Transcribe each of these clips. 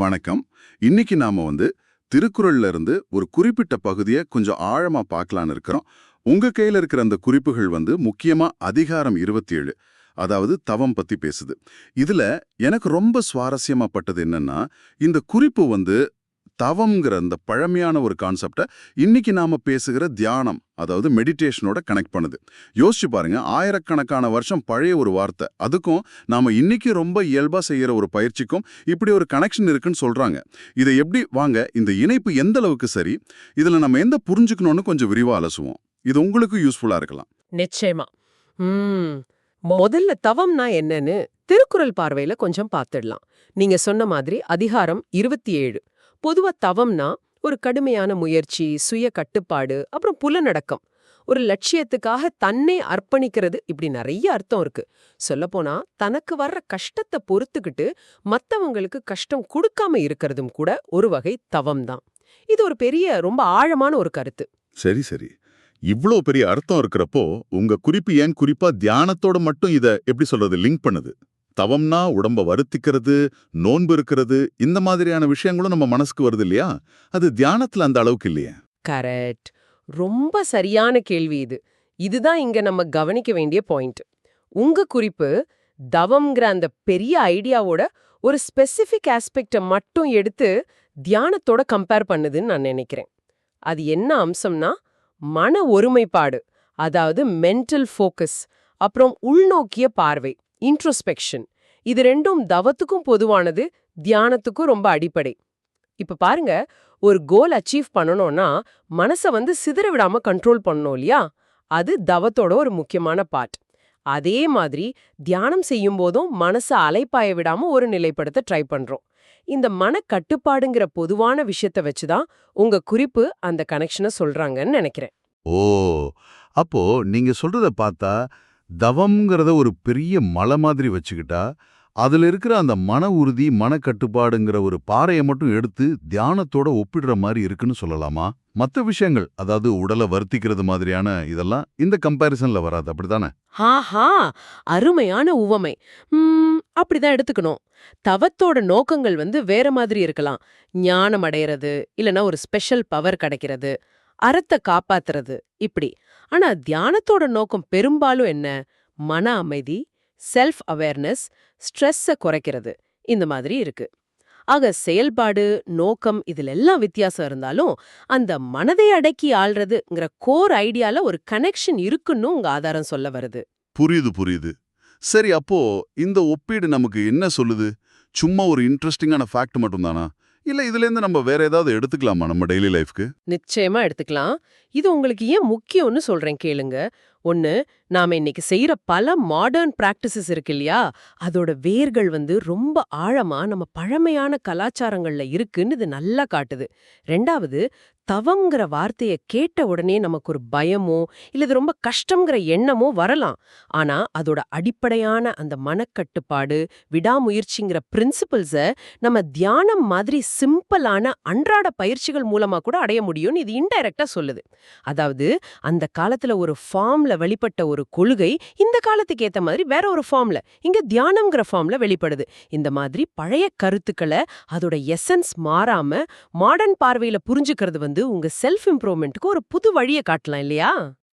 வணக்கம். இன்னைக்கு நாம வந்து திருக்குறள்ல இருந்து ஒரு குறிப்பிட்ட பகுதியை கொஞ்சம் ஆழமா பார்க்கலான்னு இருக்கிறோம். உங்க கையில இருக்கிற அந்த குறிப்புகள் வந்து முக்கியமா அதிகாரம் 27 அதாவது தவம் பத்தி பேசுது. இதுல எனக்கு ரொம்ப சுவாரஸ்யமா பட்டது என்னன்னா இந்த குறிப்பு வந்து தவம்ங்கிற அந்த பழமையான ஒரு கான்செப்டை இன்னைக்கு நாம பேசுகிற தியானம் அதாவது மெடிடேஷனோட கனெக்ட் பண்ணுது. யோசிச்சு பாருங்க ஆயிரக்கணக்கான வருஷம் பழைய ஒரு வார்த்தை. அதுக்கும் நாம இன்னைக்கு ரொம்ப இயல்பா செய்யற ஒரு பயிற்சிக்கும் இப்படி ஒரு கனெக்ஷன் இருக்குன்னு சொல்றாங்க. இதை எப்படி வாங்க இந்த இணைப்பு எந்த அளவுக்கு சரி இதுல நம்ம எந்த புரிஞ்சுக்கணும்னு கொஞ்சம் விரிவா அலசுவோம். இது உங்களுக்கு யூஸ்ஃபுல்லா இருக்கலாம். நிச்சயமா. முதல்ல தவம்னா என்னன்னு திருக்குறள் பார்வையில கொஞ்சம் பார்த்துடலாம். நீங்க சொன்ன மாதிரி அதிகாரம் இருபத்தி ஏழு. பொதுவா தவம்னா ஒரு கடுமையான முயற்சி சுய கட்டுப்பாடு அப்புறம் புலநடக்கம் ஒரு லட்சியத்துக்காக தன்னை அர்ப்பணிக்கிறது. இப்படி நிறைய அர்த்தம் இருக்கு. சொல்லப்போனா தனக்கு வர்ற கஷ்டத்தை பொறுத்துக்கிட்டு மத்தவங்களுக்கு கஷ்டம் கொடுக்காம இருக்கிறதும் கூட ஒரு வகை தவம் தான் இது ஒரு பெரிய ரொம்ப ஆழமான ஒரு கருத்து. சரி சரி. இவ்ளோ பெரிய அர்த்தம் இருக்கிறப்போ உங்க குறிப்பு ஏன் குறிப்பா தியானத்தோட மட்டும் இத எப்படி சொல்றது லிங்க் பண்ணுது? தவம்னா உடம்ப வருத்திக்கிறது நோன்பு இருக்கிறது இந்த மாதிரியான விஷயங்களும் நம்ம மனசுக்கு வருது இல்லையா? அது தியானத்துல அந்த அளவுக்கு இல்லையா. கரெக்ட். ரொம்ப சரியான கேள்வி இது. இதுதான் இங்க நம்ம கவனிக்க வேண்டிய பாயிண்ட். உங்க குறிப்பு தவம்ங்கிற அந்த பெரிய ஐடியாவோட ஒரு ஸ்பெசிபிக் ஆஸ்பெக்ட மட்டும் எடுத்து தியானத்தோட கம்பேர் பண்ணுதுன்னு நான் நினைக்கிறேன். அது என்ன அம்சம்னா மன ஒருமைப்பாடு அதாவது மென்டல் ஃபோக்கஸ் அப்புறம் உள்நோக்கிய பார்வை. இன்ட்ரோஸ்பெக்ஷன் இது ரெண்டும் தவத்துக்கும் பொதுவானது தியானத்துக்கும் ரொம்ப அடிப்படை. இப்ப பாருங்க ஒரு கோல் அச்சீவ் பண்ணணும்னா மனச வந்து சிதற விடாம கண்ட்ரோல் பண்ணணும் இல்லையா? அது தவத்தோட ஒரு முக்கியமான பார்ட் அதே மாதிரி தியானம் செய்யும் போதும் மனச அலைப்பாய விடாம ஒரு நிலைப்படுத்த ட்ரை பண்றோம். இந்த மன கட்டுப்பாடுங்கிற பொதுவான விஷயத்த வச்சுதான் உங்க குறிப்பு அந்த கனெக்ஷனை சொல்றாங்கன்னு நினைக்கிறேன். ஓ! அப்போ நீங்க சொல்றத பார்த்தா தவம்ங்கிறத ஒரு பெரிய மலை மாதிரி வச்சுக்கிட்டா அதுல இருக்கிற அந்த மன உறுதி மனக்கட்டுப்பாடுங்கிற ஒரு பாறையை மட்டும் எடுத்து தியானத்தோட ஒப்பிடுற மாதிரி இருக்குன்னு சொல்லலாமா? மத்த விஷயங்கள் அதாவது உடலை வருத்திக்கிறது மாதிரியான இதெல்லாம் இந்த கம்பேரிசன்ல வராது அப்படித்தானே? ஹாஹா அருமையான உவமை. அப்படிதான் எடுத்துக்கணும். தவத்தோட நோக்கங்கள் வந்து வேற மாதிரி இருக்கலாம். ஞானம் அடையிறது இல்லனா ஒரு ஸ்பெஷல் பவர் கிடைக்கிறது. அறத்தை காப்பாத்துறது இப்படி. ஆனா தியானத்தோட நோக்கம் பெரும்பாலும் என்ன? மன அமைதி செல்ஃப் அவேர்னஸ் ஸ்ட்ரெஸ்ஸ குறைக்கிறது. இந்த மாதிரி இருக்கு. ஆக செயல்பாடு நோக்கம் இதுல எல்லாம் வித்தியாசம் இருந்தாலும் அந்த மனதை அடக்கி ஆள்றதுங்கிற கோர் ஐடியால ஒரு கனெக்ஷன் இருக்குன்னு உங்க ஆதாரம் சொல்ல வருது. புரியுது புரியுது. சரி அப்போ இந்த ஒப்பீடு நமக்கு என்ன சொல்லுது? சும்மா ஒரு இன்ட்ரெஸ்டிங்கான ஃபேக்ட் மட்டும்தானா? இல்ல இதுல இருந்து நம்ம வேற ஏதாவது எடுத்துக்கலாமா நம்ம டெய்லி லைஃப்க்கு நிச்சயமா எடுத்துக்கலாம். இது உங்களுக்கு ஏன் முக்கியம்னு சொல்றேன் கேளுங்க. ஒன்னு நாம இன்னைக்கு செய்யற பல மாடர்ன் பிராக்டிசஸ் இருக்கு இல்லையா? அதோட வேர்கள் வந்து ரொம்ப ஆழமா நம்ம பழமையான கலாச்சாரங்கள்ல இருக்குன்னு இது நல்லா காட்டுது. ரெண்டாவது தவங்கிற வார்த்தைய கேட்ட உடனே நமக்கு ஒரு பயமோ இல்லது ரொம்ப கஷ்டங்கிற எண்ணமோ வரலாம். ஆனா அதோட அடிப்படையான அந்த மனக்கட்டுப்பாடு விடாமுயற்சிங்கிற பிரின்சிபல்ஸ நம்ம தியானம் மாதிரி சிம்பிளான அன்றாட பயிற்சிகள் மூலமா கூட அடைய முடியும்னு இது இன்டைரக்டா சொல்லுது. அதாவது அந்த காலத்துல ஒரு ஃபார்ம்ல வெளிப்பட்ட ஒரு கொள்கை இந்த காலத்துக்கு ஏத்த மாதிரி வேற ஒரு ஃபார்ம்ல இங்க தியானம்ங்கிற ஃபார்ம்ல வெளிப்படுது. இந்த மாதிரி பழைய கருத்துக்களை அதோட எசன்ஸ் மாறாம மாடர்ன் பார்வையில புரிஞ்சுக்கிறது வந்து உங்க செல்ஃப் இம்ப்ரூவ்மெண்ட்டுக்கு ஒரு புது வழியை காட்டலாம் இல்லையா?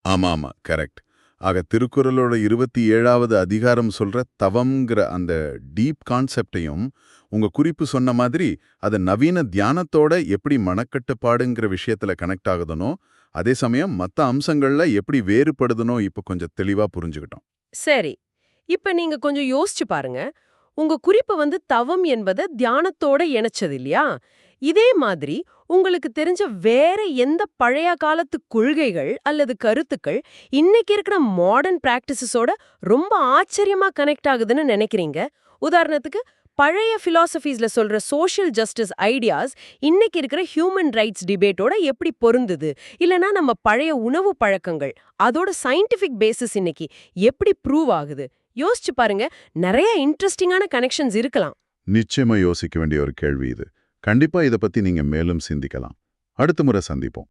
ஆமா ஆமா கரெக்ட் ஆக திருக்குறளோட இருபத்தி ஏழாவது அதிகாரம் சொல்ற தவம்ங்கிற அந்த டீப் கான்செப்டையும் உங்க குறிப்பு சொன்ன மாதிரி அது நவீன தியானத்தோட எப்படி மனக்கட்டுப்பாடுங்கிற விஷயத்துல கனெக்ட் ஆகுதுனோ அதே சமயம் மத்த அம்சங்கள்ல எப்படி வேறுபடுதுனோ இப்ப கொஞ்சம் தெளிவா புரிஞ்சுக்கிட்டோம். சரி. இப்ப நீங்க கொஞ்சம் யோசிச்சு பாருங்க. உங்க குறிப்பு வந்து தவம் என்பதை தியானத்தோட இணைச்சது இல்லையா? இதே மாதிரி உங்களுக்கு தெரிஞ்ச வேற எந்த பழைய காலத்து கொள்கைகள் அல்லது கருத்துக்கள் இன்னைக்கு இருக்கிற மாடர்ன் பிராக்டிசஸோட ரொம்ப ஆச்சரியமா கனெக்ட் ஆகுதுன்னு நினைக்கிறீங்க? உதாரணத்துக்கு பழைய பிலாசபிஸ்ல சொல்ற சோஷியல் ஜஸ்டிஸ் ஐடியாஸ் இன்னைக்கு இருக்கிற ஹியூமன் ரைட்ஸ் டிபேட்டோட எப்படி பொருந்துது? இல்லனா நம்ம பழைய உணவு பழக்கங்கள் அதோட சயின்டிபிக் பேசிஸ் இன்னைக்கு எப்படி ப்ரூவ் ஆகுது? யோசிச்சு பாருங்க நிறைய இன்ட்ரெஸ்டிங்கான கனெக்ஷன்ஸ் இருக்கலாம். நிச்சயமா யோசிக்க வேண்டிய ஒரு கேள்வி இது. கண்டிப்பா இத பத்தி நீங்க மேலும் சிந்திக்கலாம். அடுத்த முறை சந்திப்போம்.